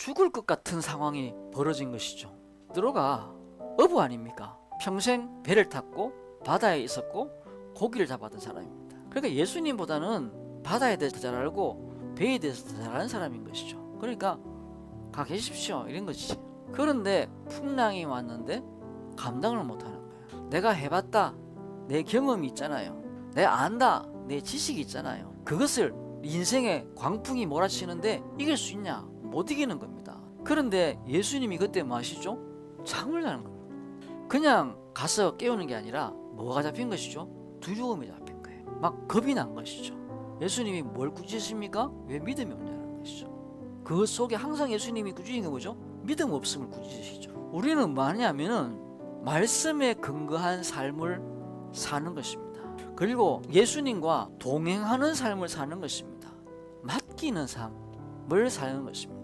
죽을 것 같은 상황이 벌어진 것이죠. 베드로가 어부 아닙니까? 평생 배를 탔고 바다에 있었고 고기를 잡았던 사람입니다. 그러니까 예수님보다는 바다에 대해서 더잘 알고 배에 대해서 더잘 아는 사람인 것이죠. 그러니까 가 계십시오 이런 거지. 그런데 풍랑이 왔는데 감당을 못하는 거예요. 내가 해봤다. 내 경험이 있잖아요. 내가 안다. 내 지식이 있잖아요. 그것을 인생의 광풍이 몰아치는데 이길 수 있냐? 못 이기는 겁니다. 그런데 예수님이 그때 뭐 하시죠? 잠을 자는 겁니다. 그냥 가서 깨우는 게 아니라 뭐가 잡힌 것이죠? 두려움이 잡힌 거예요. 막 겁이 난 것이죠. 예수님이 뭘 꾸짖으십니까? 왜 믿음이 없냐는 것이죠. 그 속에 항상 예수님이 꾸짖는 게 뭐죠? 믿음 없음을 꾸짖으시죠. 우리는 뭐하냐면은 말씀에 근거한 삶을 사는 것입니다. 그리고 예수님과 동행하는 삶을 사는 것입니다. 맡기는 삶을 사는 것입니다.